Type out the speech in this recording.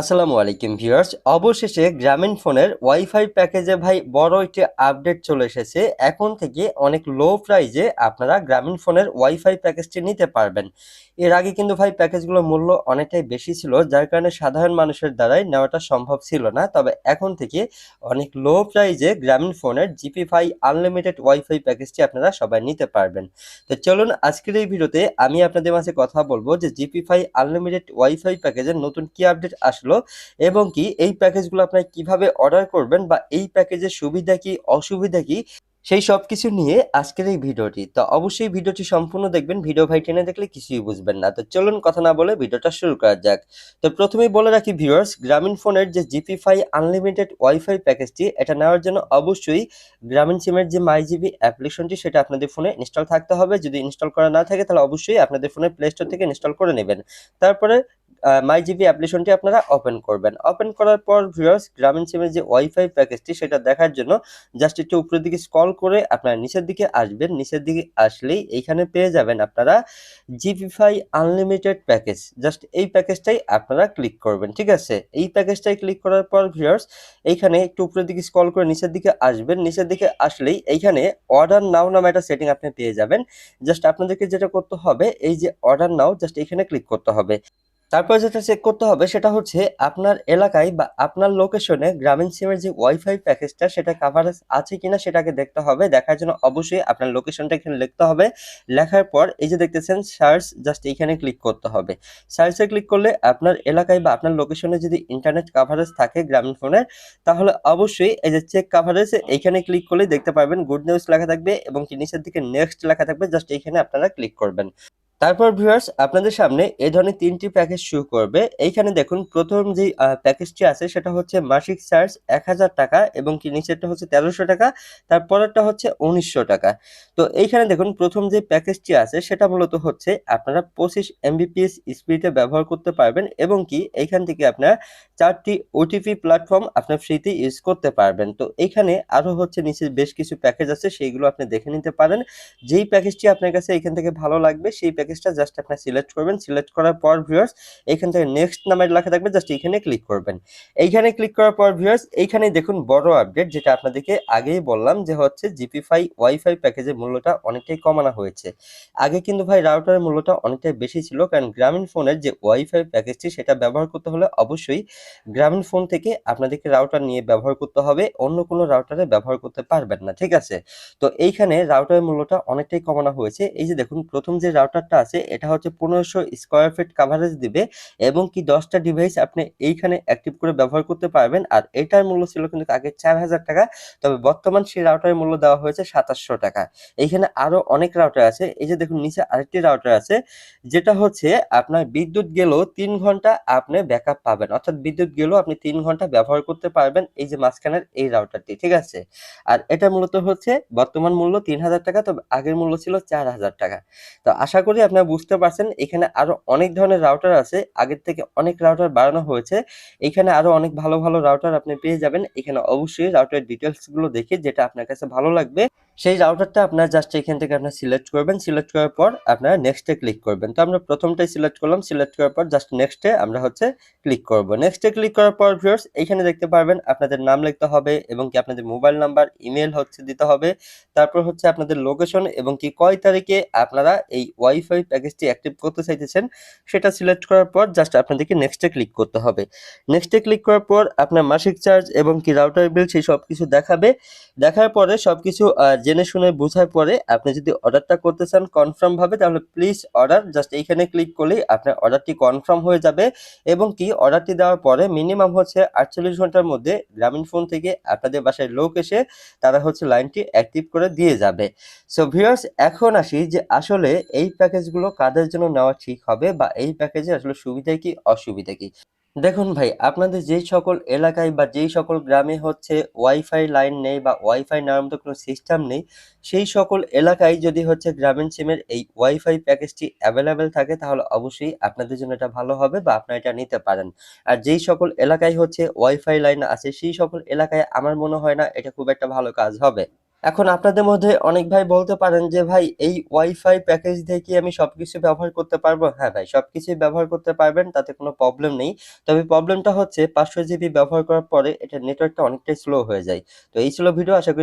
আসসালামু আলাইকুম ভিউয়ার্স। অবশেষে গ্রামীণ ফোনের ওয়াইফাই প্যাকেজে ভাই বড় একটি আপডেট চলে এসেছে। এখন থেকে অনেক লো প্রাইজে আপনারা গ্রামীণ ফোনের ওয়াইফাই প্যাকেজটি নিতে পারবেন। এর আগে কিন্তু ভাই প্যাকেজগুলোর মূল্য অনেকটাই বেশি ছিল, যার কারণে সাধারণ মানুষের দ্বারাই নেওয়াটা সম্ভব ছিল না। তবে এখন থেকে অনেক লো প্রাইজে গ্রামীণ ফোনের জিপি ফাই আনলিমিটেড ওয়াইফাই প্যাকেজটি আপনারা সবাই নিতে পারবেন। তো চলুন আজকের এই ভিডিওতে আমি আপনাদের মাঝে কথা বলব যে জিপি ফাই আনলিমিটেড ওয়াইফাই প্যাকেজের নতুন কি আপডেট আসলো এবং কি এই প্যাকেজগুলো আপনারা কীভাবে অর্ডার করবেন বা এই প্যাকেজের সুবিধা কি, অসুবিধা কি, সেই সব কিছু নিয়ে আজকের এই ভিডিওটি। তো অবশ্যই ভিডিওটি সম্পূর্ণ দেখবেন, ভিডিও ভাই টেনে দেখলে কিছুই বুঝবেন না। তো চলুন কথা না বলে ভিডিওটা শুরু করা যাক। তো প্রথমেই বলে রাখি ভিউয়ার্স, গ্রামীণ ফোনের যে জিপি ফাই আনলিমিটেড ওয়াইফাই প্যাকেজটি, এটা নেওয়ার জন্য অবশ্যই গ্রামীণ সিমের যে মাই জিবি অ্যাপ্লিকেশনটি, সেটা আপনাদের ফোনে ইনস্টল থাকতে হবে। যদি ইনস্টল করা না থাকে, তাহলে অবশ্যই আপনাদের ফোনে প্লে স্টোর থেকে ইনস্টল করে নেবেন। তারপরে মাই জিবি অ্যাপ্লিকেশনটি আপনারা ওপেন করবেন। ওপেন করার পর ভিউয়ার্স গ্রামীণ সিমের যে ওয়াইফাই প্যাকেজটি সেটা দেখার জন্য জাস্ট একটু উপরের দিকে স্ক্রল করে আপনারা নিচের দিকে আসবেন। নিচের দিকে আসলেই এইখানে পেয়ে যাবেন আপনারা জিপিফাই আনলিমিটেড প্যাকেজ জাস্ট এই প্যাকেজটাই আপনারা ক্লিক করবেন, ঠিক আছে? এই প্যাকেজটাই ক্লিক করার পর ভিউয়ার্স এইখানে একটু উপরের দিকে স্ক্রল করে নিচের দিকে আসবেন। নিচের দিকে আসলেই এইখানে অর্ডার নাও নামে একটা সেটিং আপনি পেয়ে যাবেন। জাস্ট আপনাদেরকে যেটা করতে হবে, এই যে অর্ডার নাও জাস্ট এখানে ক্লিক করতে হবে। তারপর যেটা চেক করতে হবে সেটা হচ্ছে আপনার এলাকায় বা আপনার লোকেশনে গ্রামীণ সিমের যে ওয়াইফাই প্যাকেজটা সেটা কাভারেজ আছে কিনা সেটাকে দেখতে হবে। দেখার জন্য অবশ্যই আপনার লোকেশনটা এখানে লিখতে হবে। লেখার পর এই যে দেখতেছেন সার্চ জাস্ট এইখানে ক্লিক করতে হবে। সার্চে ক্লিক করলে আপনার এলাকায় বা আপনার লোকেশনে যদি ইন্টারনেট কাভারেজ থাকে গ্রামীণ ফোনের তাহলে অবশ্যই এই যে চেক কাভারেজ এইখানে ক্লিক করলে দেখতে পারবেন। গুড নিউজ লেখা থাকবে এবং নিচের দিকে নেক্সট লেখা থাকবে জাস্ট এইখানে আপনারা ক্লিক করবেন। তারপর ভিউয়ার্স আপনাদের সামনে এই ধরনের তিনটি প্যাকেজ শুরু করবে। এইখানে দেখুন, প্রথম যে প্যাকেজটি আছে, সেটা হচ্ছে মাসিক চার্জ এক হাজার টাকা এবং কি নিচেরটা হচ্ছে তেরোশো টাকা তারপরেরটা হচ্ছে উনিশশো টাকা। তো এইখানে দেখুন, প্রথম যে প্যাকেজটি আছে, সেটা মূলত হচ্ছে আপনারা পঁচিশ এমবিপিএস স্পিডে ব্যবহার করতে পারবেন এবং কি এইখান থেকে আপনারা চারটি ওটিপি প্ল্যাটফর্ম আপনার ফ্রিতে ইউজ করতে পারবেন। তো এইখানে আরও হচ্ছে নিচে বেশ কিছু প্যাকেজ আছে, সেইগুলো আপনি দেখে নিতে পারেন। যেই প্যাকেজটি আপনার কাছে এখান থেকে ভালো লাগবে, সেই প্যাকেজটা জাস্ট আপনি সিলেক্ট করবেন। সিলেক্ট করার পর ভিউয়ার্স এইখান থেকে নেক্সট নামের লেখা থাকবে জাস্ট এখানে ক্লিক করবেন। এইখানে ক্লিক করার পর ভিউয়ার্স এইখানে দেখুন বড় আপডেট যেটা আপনাদেরকে আগেই বললাম যে হচ্ছে জিপি ফাই ওয়াইফাই প্যাকেজের মূল্যটা অনেকটাই কমানো হয়েছে। আগে কিন্তু ভাই রাউটারের মূল্যটা অনেকটাই বেশি ছিল, কারণ গ্রামীণ ফোনের যে ওয়াইফাই প্যাকেজটি সেটা ব্যবহার করতে হলে অবশ্যই গ্রামীণ ফোন থেকে আপনাদেরকে রাউটার নিয়ে ব্যবহার করতে হবে, অন্য কোনো রাউটারে ব্যবহার করতে পারবেন না, ঠিক আছে? তো এইখানে রাউটারের মূল্যটা অনেকটাই কমানো হয়েছে। এই যে দেখুন, প্রথম যে রাউটারটা আছে, এটা হচ্ছে পনেরোশো স্কোয়ার ফিট কাভারেজ দিবে এবং কি দশটা ডিভাইস আপনি এইখানে অ্যাক্টিভ করে ব্যবহার করতে পারবেন। আর এটার মূল্য ছিল কিন্তু আগে চার হাজার টাকা, তবে বর্তমান সেই রাউটারের মূল্য দেওয়া হয়েছে সাতাশশো টাকা। এইখানে আরও অনেক রাউটার আছে, এই যে দেখুন নিচে আরেকটি রাউটার আছে, যেটা হচ্ছে আপনার বিদ্যুৎ গেলেও তিন ঘণ্টা আপনি ব্যাকআপ পাবেন। অর্থাৎ বিদ্যুৎ গেলেও আপনি তিন ঘণ্টা ব্যবহার করতে পারবেন এই যে মাঝখানের এই রাউটারটি ঠিক আছে? আর এটা মূলত হচ্ছে বর্তমান মূল্য তিন হাজার টাকা, তবে আগের মূল্য ছিল চার হাজার টাকা। তো আশা করি আপনারা বুঝতে পারছেন, এখানে আরও অনেক ধরনের রাউটার আছে। আগের থেকে অনেক রাউটার বাড়ানো হয়েছে। এখানে আরও অনেক ভালো ভালো রাউটার আপনি পেয়ে যাবেন। এখানে অবশ্যই রাউটার ডিটেলসগুলো দেখে যেটা আপনার কাছে ভালো লাগবে, সেই রাউটারটা আপনার জাস্ট এখান থেকে আপনার সিলেক্ট করবেন। সিলেক্ট করার পর আপনারা নেক্সটে ক্লিক করবেন। তো আমরা প্রথমটাই সিলেক্ট করলাম। সিলেক্ট করার পর জাস্ট নেক্সটে আমরা হচ্ছে ক্লিক করব। নেক্সটে ক্লিক করার পর ভিউয়ার্স এখানে দেখতে পারবেন আপনাদের নাম লিখতে হবে এবং কি আপনাদের মোবাইল নাম্বার ইমেল হচ্ছে দিতে হবে। তারপর হচ্ছে আপনাদের লোকেশন এবং কি কয় তারিখে আপনারা এই ওয়াইফাই প্যাকেজটি অ্যাক্টিভ করতে চাইতেছেন, সেটা সিলেক্ট করার পর জাস্ট আপনাদেরকে নেক্সটে ক্লিক করতে হবে। নেক্সটে ক্লিক করার পর আপনার মাসিক চার্জ এবং কি রাউটার বিল সেই সব কিছু দেখাবে। দেখার পরে সবকিছু জেনে শুনে বোঝার পরে আপনি যদি অর্ডারটা করতে চান কনফার্ম ভাবে, তাহলে প্লিজ অর্ডার জাস্ট এইখানে ক্লিক করলেই আপনার অর্ডারটি কনফার্ম হয়ে যাবে এবং কি অর্ডারটি দেওয়ার পরে মিনিমাম হচ্ছে আটচল্লিশ ঘণ্টার মধ্যে গ্রামীণ ফোন থেকে আপনাদের বাসায় লোক এসে তারা হচ্ছে লাইনটি অ্যাক্টিভ করে দিয়ে যাবে। সো ভিউয়ার্স এখন আসি যে আসলে এই প্যাকেজগুলো কাদের জন্য নেওয়া ঠিক হবে বা এই প্যাকেজে আসলে সুবিধা কি, অসুবিধা কি? দেখুন ভাই, আপনাদের যেই সকল এলাকায় বা যেই সকল গ্রামে হচ্ছে ওয়াইফাই লাইন নেই বা ওয়াইফাই নেওয়ার মতো কোনো সিস্টেম নেই, সেই সকল এলাকায় যদি হচ্ছে গ্রামীণ সিমের এই ওয়াইফাই প্যাকেজটি অ্যাভেলেবেল থাকে, তাহলে অবশ্যই আপনাদের জন্য এটা ভালো হবে বা আপনারা এটা নিতে পারেন। আর যেই সকল এলাকায় হচ্ছে ওয়াইফাই লাইন আছে, সেই সকল এলাকায় আমার মনে হয় না এটা খুব একটা ভালো কাজ হবে। এখন আপনাদের মধ্যে অনেক ভাই বলতে পারেন যে, ভাই, এই ওয়াইফাই প্যাকেজ দিয়ে কি আমি সবকিছু ব্যবহার করতে পারব? হ্যাঁ ভাই, সবকিছুই ব্যবহার করতে পারবেন, তাতে কোনো প্রবলেম নেই। তবে প্রবলেমটা হচ্ছে পাঁচশো জিবি ব্যবহার করার পরে এটা নেটওয়ার্কটা অনেকটাই স্লো হয়ে যায়। তো এই ছিল ভিডিও আশা করি